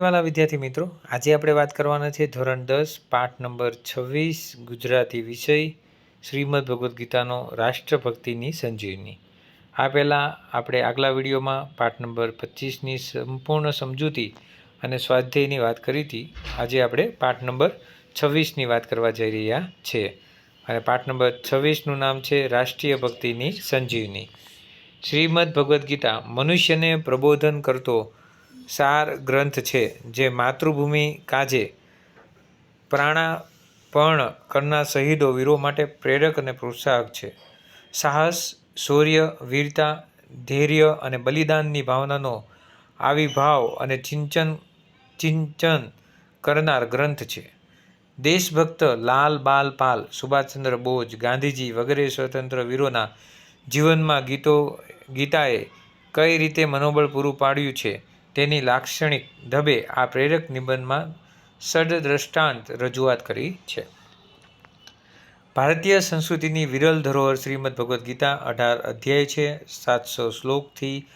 વાલા વિદ્યાર્થી મિત્રો, આજે આપણે વાત કરવાના છે ધોરણ દસ, પાઠ નંબર છવ્વીસ, ગુજરાતી વિષય, શ્રીમદ ભગવદ્ ગીતાનો રાષ્ટ્રભક્તિની સંજીવની. આ પહેલાં આપણે આગલા વિડીયોમાં પાઠ નંબર પચીસની સંપૂર્ણ સમજૂતી અને સ્વાધ્યાયની વાત કરી હતી. આજે આપણે પાઠ નંબર છવ્વીસની વાત કરવા જઈ રહ્યા છીએ અને પાઠ નંબર છવ્વીસનું નામ છે રાષ્ટ્રીય ભક્તિની સંજીવની. શ્રીમદ ભગવદ્ ગીતા મનુષ્યને પ્રબોધન કરતો સાર ગ્રંથ છે, જે માતૃભૂમિ કાજે પ્રાણાપણ કરનાર શહીદો વીરો માટે પ્રેરક અને પ્રોત્સાહક છે. સાહસ, શૌર્ય, વીરતા, ધૈર્ય અને બલિદાનની ભાવનાનો આવિર્ભાવ અને ચિંતન ચિંતન કરનાર ગ્રંથ છે. દેશભક્ત લાલ બાલ પાલ, સુભાષચંદ્ર બોઝ, ગાંધીજી વગેરે સ્વતંત્ર વીરોના જીવનમાં ગીતો, ગીતાએ કઈ રીતે મનોબળ પૂરું પાડ્યું છે તેની લાક્ષણિક ઢબે આ પ્રેરક નિબંધમાં સડદ્રષ્ટાંત રજૂઆત કરી છે. ભારતીય સંસ્કૃતિની વિરલ ધરોહર શ્રીમદ ભગવદ્ ગીતા અઢાર અધ્યાય છે, સાતસો શ્લોકથી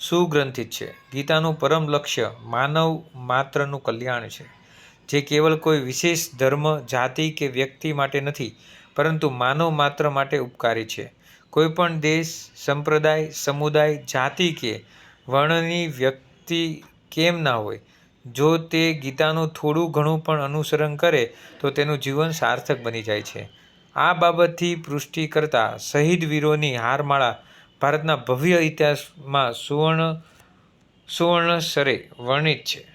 સુગ્રંથિત છે. ગીતાનું પરમ લક્ષ્ય માનવ માત્રનું કલ્યાણ છે, જે કેવલ કોઈ વિશેષ ધર્મ, જાતિ કે વ્યક્તિ માટે નથી, પરંતુ માનવ માત્ર માટે ઉપકારી છે. કોઈપણ દેશ, સંપ્રદાય, સમુદાય, જાતિ કે વર્ણની વ્યક્તિ કેમ ના હોય? જો તે ગીતાનું થોડું ઘણું પણ અનુસરણ કરે, તો તેનું જીવન સાર્થક બની જાય છે. આ બાબતથી પુષ્ટિ કરતા શહીદ વીરોની હારમાળા ભારતના ભવ્ય ઇતિહાસમાં સુવર્ણ સુવર્ણસરે વર્ણિત છે.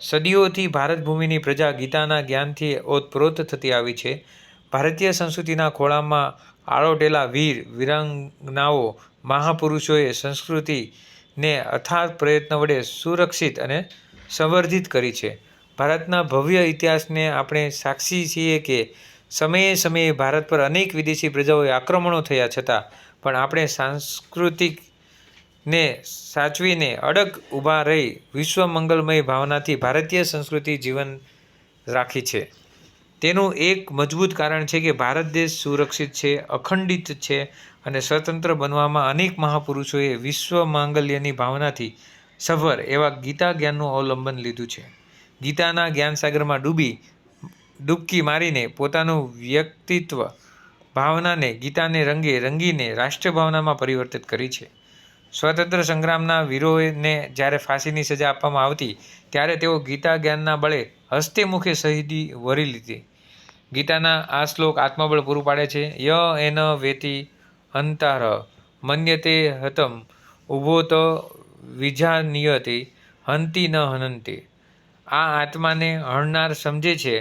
સદીઓથી ભારત ભૂમિની પ્રજા ગીતાના જ્ઞાનથી ઓતપ્રોત થતી આવી છે. ભારતીય સંસ્કૃતિના ખોળામાં આળોટેલા વીર, વિરાંગનાઓ, મહાપુરુષોએ સંસ્કૃતિને અથાગ પ્રયત્ન વડે સુરક્ષિત અને સંવર્ધિત કરી છે. ભારતના ભવ્ય ઇતિહાસને આપણે સાક્ષી છીએ કે સમયે સમયે ભારત પર અનેક વિદેશી પ્રજાઓએ આક્રમણો થયા છતાં પણ આપણે સાંસ્કૃતિકને સાચવીને અડગ ઊભા રહી વિશ્વ મંગલમય ભાવનાથી ભારતીય સંસ્કૃતિ જીવન રાખી છે. તેનું એક મજબૂત કારણ છે કે ભારત દેશ સુરક્ષિત છે, અખંડિત છે અને સ્વતંત્ર બનવામાં અનેક મહાપુરુષોએ વિશ્વ માંગલ્યની ભાવનાથી સભર એવા ગીતા જ્ઞાનનું અવલંબન લીધું છે. ગીતાના જ્ઞાનસાગરમાં ડૂબી, ડૂબકી મારીને પોતાનું વ્યક્તિત્વ, ભાવનાને ગીતાને રંગે રંગીને રાષ્ટ્રભાવનામાં પરિવર્તિત કરી છે. સ્વાતંત્ર્ય સંગ્રામના વીરોને જ્યારે ફાંસીની સજા આપવામાં આવતી, ત્યારે તેઓ ગીતા જ્ઞાનના બળે હસ્તે મુખે શહીદી વરી લીધી. ગીતાના આ શ્લોક આત્મબળ પૂરું પાડે છે. ય એન વેતી અંતાર મન્યતે હતમ, ઊભો તો વિજાનીયતે, હંતી ન હનંતી. આ આત્માને હણનાર સમજે છે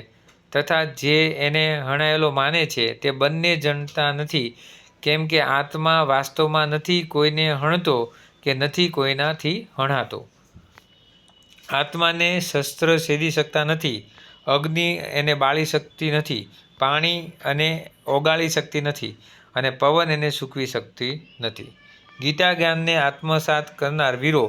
તથા જે એને હણાયેલો માને છે તે બંને જણતા નથી. કેમ કે આત્મા વાસ્તવમાં નથી કોઈને હણતો કે નથી કોઈનાથી હણાતો. આત્માને શસ્ત્ર છેદી શકતા નથી, અગ્નિ એને બાળી શકતી નથી, પાણી અને ઓગાળી શકતી નથી અને પવન એને સૂકવી શકતી નથી. ગીતા જ્ઞાનને આત્મસાત કરનાર વીરો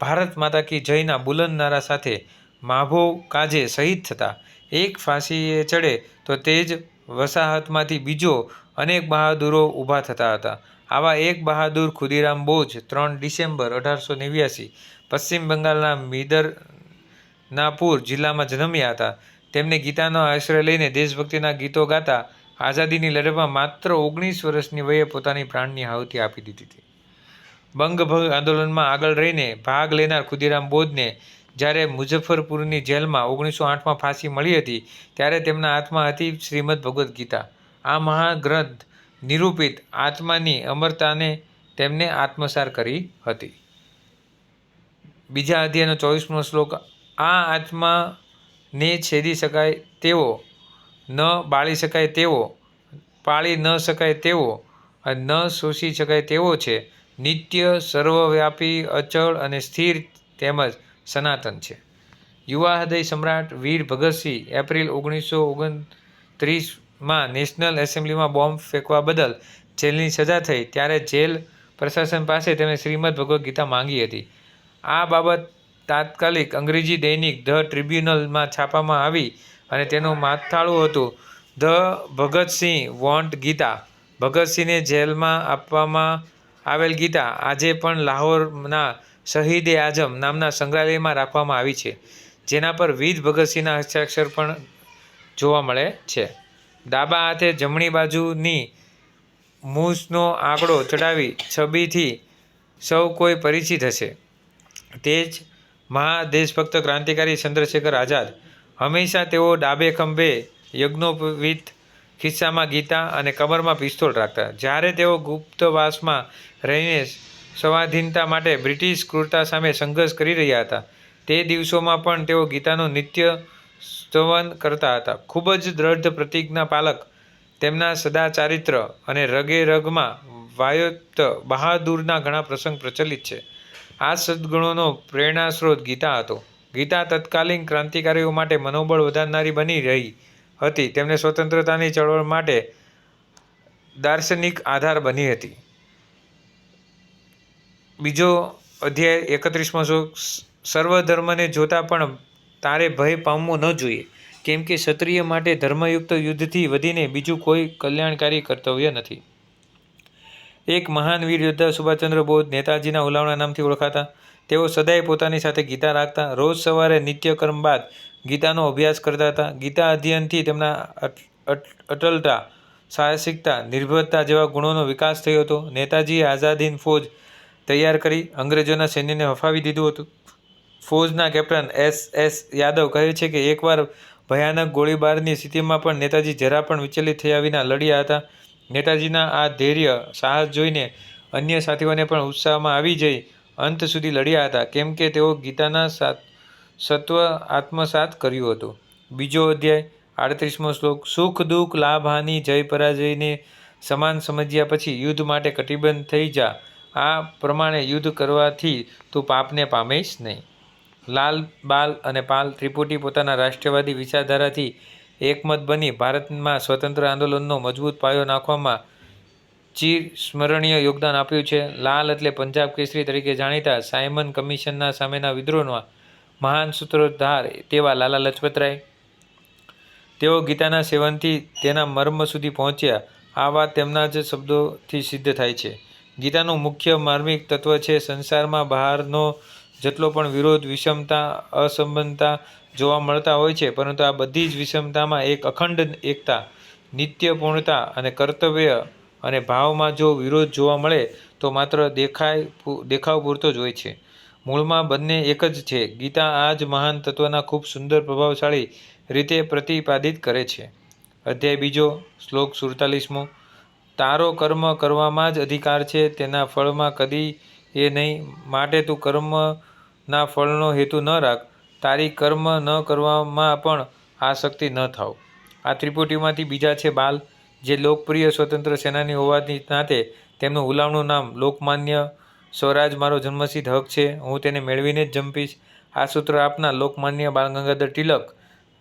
ભારત માતા કી જયના બુલંદ નારા સાથે માભો કાજે શહીદ થતા. એક ફાંસીએ ચડે તો તે જ વસાહતમાંથી બીજો અનેક બહાદુરો ઊભા થતા હતા. આવા એક બહાદુર ખુદીરામ બોઝ ત્રણ ડિસેમ્બર અઢારસો નેવ્યાસી પશ્ચિમ બંગાળના મિદરનાપુર જિલ્લામાં જન્મ્યા હતા. તેમને ગીતાનો આશ્રય લઈને દેશભક્તિના ગીતો ગાતા આઝાદીની લડતમાં માત્ર ઓગણીસ વર્ષની વયે પોતાની પ્રાણની આહુતિ આપી દીધી હતી. બંગભંગ આંદોલનમાં આગળ રહીને ભાગ લેનાર ખુદીરામ બોઝને જ્યારે મુઝફ્ફરપુરની જેલમાં ઓગણીસો આઠમાં ફાંસી મળી હતી, ત્યારે તેમના હાથમાં હતી શ્રીમદ ભગવદ્ ગીતા. આ મહાગ્રંથ નિરૂપિત આત્માની અમરતાને તેમને આત્મસાર કરી હતી. બીજા અધ્યાયનો ચોવીસમો શ્લોક, આ આત્માને છેદી શકાય તેવો, ન બાળી શકાય તેવો, પાળી ન શકાય તેવો ન શોષી શકાય તેવો છે. નિત્ય સર્વવ્યાપી, અચળ અને સ્થિર તેમજ સનાતન છે. યુવા હૃદય સમ્રાટ વીર ભગતસિંહ એપ્રિલ ઓગણીસો ઓગણત્રીસમાં નેશનલ એસેમ્બલીમાં બોમ્બ ફેંકવા બદલ જેલની સજા થઈ, ત્યારે જેલ પ્રશાસન પાસે તેમણે શ્રીમદ ભગવદ્ ગીતા માંગી હતી. આ બાબત તાત્કાલિક અંગ્રેજી દૈનિક ધ ટ્રિબ્યુનલમાં છાપવામાં આવી અને તેનું માથાળું હતું. The Bhagat Singh want Gita. ભગતસિંહને જેલમાં આપવામાં આવેલ ગીતા આજે પણ લાહોરના શહીદે આઝમ નામના સંગ્રહાલયમાં રાખવામાં આવી છે, જેના પર વીર ભગતસિંહના હસ્તાક્ષર પણ જોવા મળે છે. ડાબા હાથે જમણી બાજુની મૂસનો આંકડો ચડાવી છબીથી સૌ કોઈ પરિચિત હશે. તે જ મહાદેશભક્ત ક્રાંતિકારી ચંદ્રશેખર આઝાદ હંમેશા તેઓ ડાબે ખંભે યજ્ઞોપવિત ખિસ્સામાં ગીતા અને કમરમાં પિસ્તોલ રાખતા. જ્યારે તેઓ ગુપ્તવાસમાં રહીને સ્વાધીનતા માટે બ્રિટિશ ક્રૂરતા સામે સંઘર્ષ કરી રહ્યા હતા. તે દિવસોમાં પણ તેઓ ગીતાનું નિત્ય સ્તવન કરતા હતા. ખૂબ જ દ્રઢ પ્રતિજ્ઞા પાલક, તેમના સદાચારિત્ર અને રગે રગમાં વાયુપ્ત બહાદુરના ઘણા પ્રસંગ પ્રચલિત છે. આ સદ્ગુણોનો પ્રેરણાસ્ત્રોત ગીતા હતો. ગીતા તત્કાલીન ક્રાંતિકારીઓ માટે મનોબળ વધારનારી બની રહી હતી. તેમને સ્વતંત્રતાની ચળવળ માટે દાર્શનિક આધાર બની હતી. બીજો અધ્યાય એકત્રીસમો શ્લોક સર્વધર્મને જોતા પણ તારે ભય પામવો ન જોઈએ, કેમ કે ક્ષત્રિય માટે ધર્મયુક્ત યુદ્ધથી વધીને બીજું કોઈ કલ્યાણકારી કર્તવ્ય નથી. એક મહાન વીર યોદ્ધા સુભાષચંદ્ર બોઝ નેતાજીના હુલામણા નામથી ઓળખાતા. તેઓ સદાય પોતાની સાથે ગીતા રાખતા. રોજ સવારે નિત્યકર્મ બાદ ગીતાનો અભ્યાસ કરતા હતા. ગીતા અધ્યયનથી તેમના અટલતા, સાહસિકતા, નિર્ભરતા જેવા ગુણોનો વિકાસ થયો હતો. નેતાજીએ આઝાદ ફોજ તૈયાર કરી અંગ્રેજોના સૈન્યને હફાવી દીધું હતું. ફૌજના કેપ્ટન એસ એસ યાદવ કહે છે કે એકવાર ભયાનક ગોળીબારની સ્થિતિમાં પણ નેતાજી જરા પણ વિચલિત થયા વિના લડ્યા હતા. નેતાજીના આ ધૈર્ય, સાહસ જોઈને અન્ય સાથીઓને પણ ઉત્સાહમાં આવી જઈ અંત સુધી લડ્યા હતા, કેમ કે તેઓ ગીતાના સત્વ આત્મસાત કર્યું હતું. બીજો અધ્યાય, આડત્રીસમો શ્લોક, સુખ, દુઃખ, લાભ, હાનિ, જય, પરાજયને સમાન સમજ્યા પછી યુદ્ધ માટે કટિબદ્ધ થઈ જા. આ પ્રમાણે યુદ્ધ કરવાથી તું પાપને પામીશ નહીં. લાલ, બાલ અને પાલ ત્રિપુટી પોતાના રાષ્ટ્રવાદી વિચારધારાથી એકમત બની ભારતમાં સ્વતંત્ર આંદોલનનો મજબૂત પાયો નાખવામાં ચિર યોગદાન આપ્યું છે. લાલ એટલે પંજાબ કેસરી તરીકે જાણીતા સાયમન કમિશનના સામેના વિદ્રોહમાં મહાન સૂત્રોદ્ધાર તેવા લાલા લજપતરાય. તેઓ ગીતાના સેવનથી તેના મર્મ સુધી પહોંચ્યા. આ વાત તેમના જ શબ્દોથી સિદ્ધ થાય છે. ગીતાનું મુખ્ય માર્મિક તત્વ છે સંસારમાં બહારનો જેટલો પણ વિરોધ, વિષમતા, અસંબંધતા જોવા મળતા હોય છે, પરંતુ આ બધી જ વિષમતામાં એક અખંડ એકતા નિત્યપૂર્ણતા અને કર્તવ્ય અને ભાવમાં જો વિરોધ જોવા મળે, તો માત્ર દેખાય દેખાવ પૂરતો જ હોય છે. મૂળમાં બંને એક જ છે. ગીતા આ જ મહાન તત્વના ખૂબ સુંદર પ્રભાવશાળી રીતે પ્રતિપાદિત કરે છે. અધ્યાય બીજો, શ્લોક સુડતાલીસમો. તારો કર્મ કરવામાં જ અધિકાર છે, તેના ફળમાં કદી એ નહીં. માટે તું કર્મના ફળનો હેતુ ન રાખ. તારી કર્મ ન કરવામાં પણ આસક્તિ ન થાવ. આ ત્રિપુટીમાંથી બીજા છે બાલ, જે લોકપ્રિય સ્વતંત્ર સેનાની હોવાથી નાતે તેમનું હુલામણું નામ લોકમાન્ય સ્વરાજ મારો જન્મસિદ્ધ હક છે. હું તેને મેળવીને જ જંપીશ. આ સૂત્ર આપનાર લોકમાન્ય બાળ ગંગાધર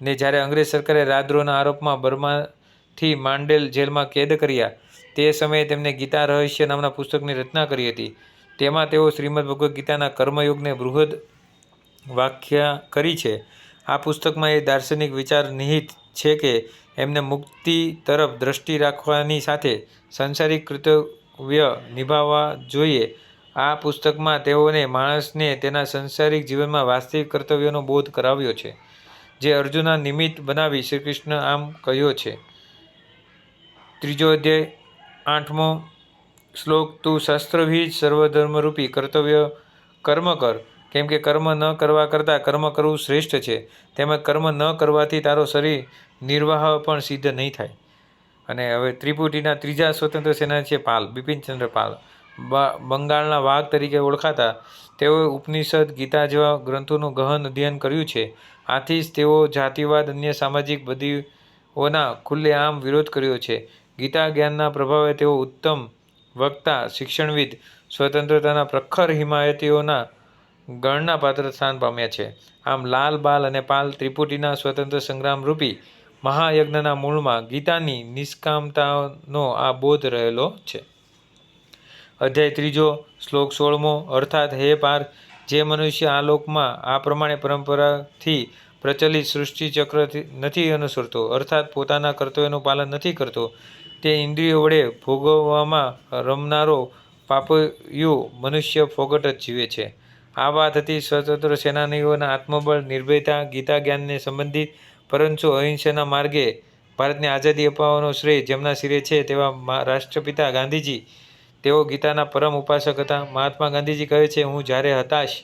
ને જ્યારે અંગ્રેજ સરકારે રાજદ્રોહના આરોપમાં બર્માથી માંડેલ જેલમાં કેદ કર્યા તે સમયે તેમણે ગીતા રહસ્ય નામના પુસ્તકની રચના કરી હતી. તેમાં તેઓ શ્રીમદ ભગવદ્ ગીતાના કર્મયોગને બૃહદ વ્યાખ્યા કરી છે. આ પુસ્તકમાં એ દાર્શનિક વિચાર નિહિત છે કે એમને મુક્તિ તરફ દ્રષ્ટિ રાખવાની સાથે સંસારિક કર્તવ્ય નિભાવવા જોઈએ. આ પુસ્તકમાં તેઓને માણસને તેના સંસારિક જીવનમાં વાસ્તવિક કર્તવ્યનો બોધ કરાવ્યો છે, જે અર્જુનના નિમિત્ત બનાવી શ્રીકૃષ્ણ આમ કહ્યો છે. ત્રીજો અધ્યાય આઠમો શ્લોક, તું શસ્ત્રભી જ સર્વધર્મરૂપી કર્તવ્ય કર્મ કર. કેમ કે કર્મ ન કરવા કરતાં કર્મ કરવું શ્રેષ્ઠ છે. તેમજ કર્મ ન કરવાથી તારો શરીર નિર્વાહ પણ સિદ્ધ નહીં થાય. અને હવે ત્રિપુટીના ત્રીજા સ્વતંત્ર સેના છે પાલ બિપિનચંદ્ર પાલ. બંગાળના વાઘ તરીકે ઓળખાતા તેઓએ ઉપનિષદ, ગીતા જેવા ગ્રંથોનું ગહન અધ્યયન કર્યું છે. આથી જ તેઓ જાતિવાદ, અન્ય સામાજિક બદીઓના ખુલ્લેઆમ વિરોધ કર્યો છે. ગીતા જ્ઞાનના પ્રભાવે તેઓ ઉત્તમ વક્તા, શિક્ષણવિદ, સ્વતંત્રતાના પ્રખર હિમાયતીઓના ગણના પાત્ર સ્થાન પામ્યા છે. આમ લાલ, બાલ અને પાલ ત્રિપુટીના સ્વતંત્ર સંગ્રામરૂપી મહાયજ્ઞના મૂળમાં ગીતાની નિષ્કામતાનો આ બોધ રહેલો છે. અધ્યાય ત્રીજો, શ્લોક સોળમો, અર્થાત, હે પાર, જે મનુષ્ય આ લોકમાં આ પ્રમાણે પરંપરાથી પ્રચલિત સૃષ્ટિચક્ર નથી અનુસરતો, અર્થાત પોતાના કર્તવ્યનું પાલન નથી કરતો તે ઇન્દ્રિયો વડે ભોગવવામાં રમનારો પાપયુ મનુષ્ય ફોગટ જ જીવે છે. આ વાત હતી સ્વતંત્ર સેનાનીઓના આત્મબળ, નિર્ભયતા ગીતા જ્ઞાનને સંબંધિત, પરંતુ અહિંસાના માર્ગે ભારતને આઝાદી અપાવવાનો શ્રેય જેમના શિરે છે તેવા રાષ્ટ્રપિતા ગાંધીજી. તેઓ ગીતાના પરમ ઉપાસક હતા. મહાત્મા ગાંધીજી કહે છે, હું જ્યારે હતાશ,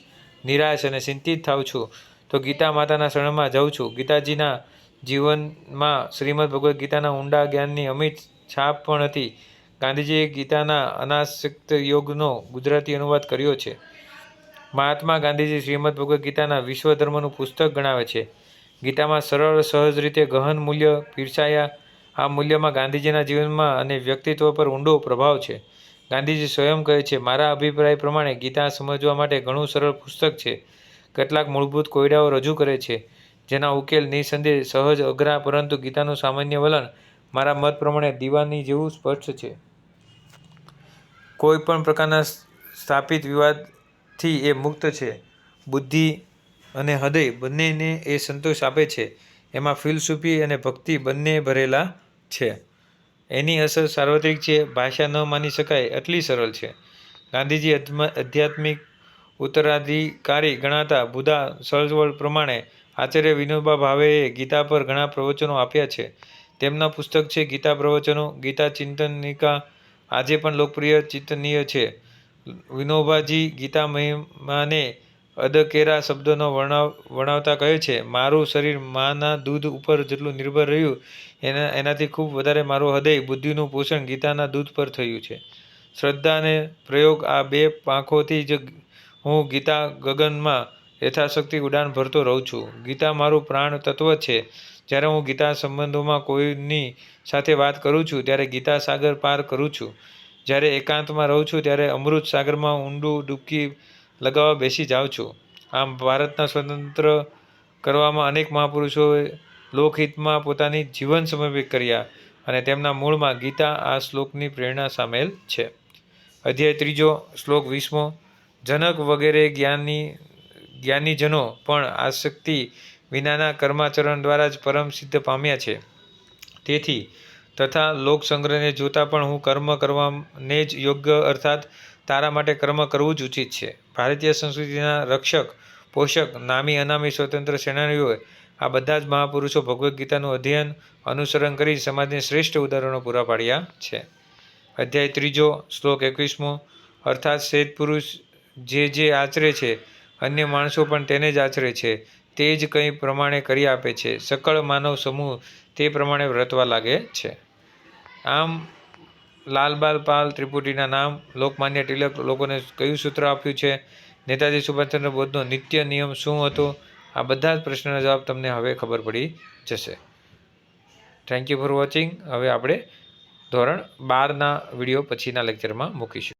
નિરાશ અને ચિંતિત થાઉં છું, તો ગીતા માતાના શરણમાં જાઉં છું. ગીતાજીના જીવનમાં શ્રીમદ ભગવદ્ ગીતાના ઊંડા જ્ઞાનની અમિત છાપ પણ હતી. ગાંધીજીએ ગીતાના અનાસક્ત યોગનો ગુજરાતી અનુવાદ કર્યો છે. મહાત્મા ગાંધીજી શ્રીમદ ભગવદ્ ગીતાના વિશ્વ ધર્મનું પુસ્તક ગણાવે છે. ગીતામાં સરળ, સહજ રીતે ગહન મૂલ્ય પીરસાયા. આ મૂલ્યમાં ગાંધીજીના જીવનમાં અને વ્યક્તિત્વ પર ઊંડો પ્રભાવ છે. ગાંધીજી સ્વયં કહે છે, મારા અભિપ્રાય પ્રમાણે ગીતા સમજવા માટે ઘણું સરળ પુસ્તક છે. કેટલાક મૂળભૂત કોયડાઓ રજૂ કરે છે. જેના ઉકેલ નિઃસંદેહ, સહજ, અઘરા, પરંતુ ગીતાનું સામાન્ય વલણ મારા મત પ્રમાણે દીવાની જેવું સ્પષ્ટ છે. કોઈ પણ પ્રકારના સ્થાપિત વિવાદથી એ મુક્ત છે. બુદ્ધિ અને હૃદય બંનેને એ સંતોષ આપે છે. એમાં ફિલસૂફી અને ભક્તિ બંને ભરેલા છે. એની અસર સાર્વત્રિક છે. ભાષા ન માની શકાય એટલી સરળ છે. ગાંધીજી આધ્યાત્મિક ઉત્તરાધિકારી ગણાતા બુધા સળવળ પ્રમાણે આચાર્ય વિનોબા ભાવેએ ગીતા પર ઘણા પ્રવચનો આપ્યા છે. તેમના પુસ્તક છે ગીતા પ્રવચનો. ગીતા ચિંતનિકા આજે પણ લોકપ્રિય, ચિંતનીય છે. વિનોબાજી ગીતા મહિમાને અદકેરા શબ્દોનો વર્ણવ, વર્ણવતા કહે છે, મારું શરીર માના દૂધ ઉપર જેટલું નિર્ભર રહ્યું, એના, એનાથી ખૂબ વધારે મારું હૃદય બુદ્ધિનું પોષણ ગીતાના દૂધ પર થયું છે. શ્રદ્ધા અને પ્રયોગ આ બે પાંખોથી જ હું ગીતા ગગનમાં યથાશક્તિ ઉડાન ભરતો રહું છું. ગીતા મારું પ્રાણ તત્વ છે. જ્યારે હું ગીતા સંબંધોમાં કોઈની સાથે વાત કરું છું, ત્યારે ગીતા સાગર પાર કરું છું. જ્યારે એકાંતમાં રહું છું, ત્યારે અમૃત સાગરમાં ઊંડું ડૂબકી લગાવવા બેસી જાઉં છું. આમ ભારતના સ્વતંત્ર કરવામાં અનેક મહાપુરુષોએ લોકહિતમાં પોતાની જીવન સમર્પિત કર્યા અને તેમના મૂળમાં ગીતા આ શ્લોકની પ્રેરણા સામેલ છે. અધ્યાય ત્રીજો શ્લોક વીસમો, જનક વગેરે જ્ઞાની, જ્ઞાનીજનો પણ આસક્તિ વિનાના કર્માચરણ દ્વારા જ પરમ સિદ્ધ પામ્યા છે. તેથી તથા લોકસંગ્રહને જોતાં પણ હું કર્મ કરવાને જ યોગ્ય અર્થાત તારા માટે કર્મ કરવું જ ઉચિત છે. ભારતીય સંસ્કૃતિના રક્ષક, પોષક, નામી, અનામી સ્વતંત્ર સેનાનીઓએ આ બધા જ મહાપુરુષો ભગવદ્ ગીતાનું અધ્યયન, અનુસરણ કરી સમાજને શ્રેષ્ઠ ઉદાહરણો પૂરા પાડ્યા છે. અધ્યાય ત્રીજો, શ્લોક એકવીસમો, અર્થાત શ્વેત પુરુષ જે જે આચરે છે, અન્ય માણસો પણ તેને જ આચરે છે. તે જ કંઈ પ્રમાણે કરી આપે છે. સકળ માનવ સમૂહ તે પ્રમાણે વ્રતવા લાગે છે. આમ, લાલબાલ પાલ ત્રિપુટીના નામ લોકમાન્ય તિલક લોકોને કયું સૂત્ર આપ્યું છે? નેતાજી સુભાષચંદ્ર બોઝનો નિત્ય નિયમ શું હતો? આ બધા જ પ્રશ્નના જવાબ તમને હવે ખબર પડી જશે. થેન્ક યુ ફોર વોચિંગ હવે આપણે ધોરણ બારના વીડિયો પછીના લેક્ચરમાં મૂકીશું.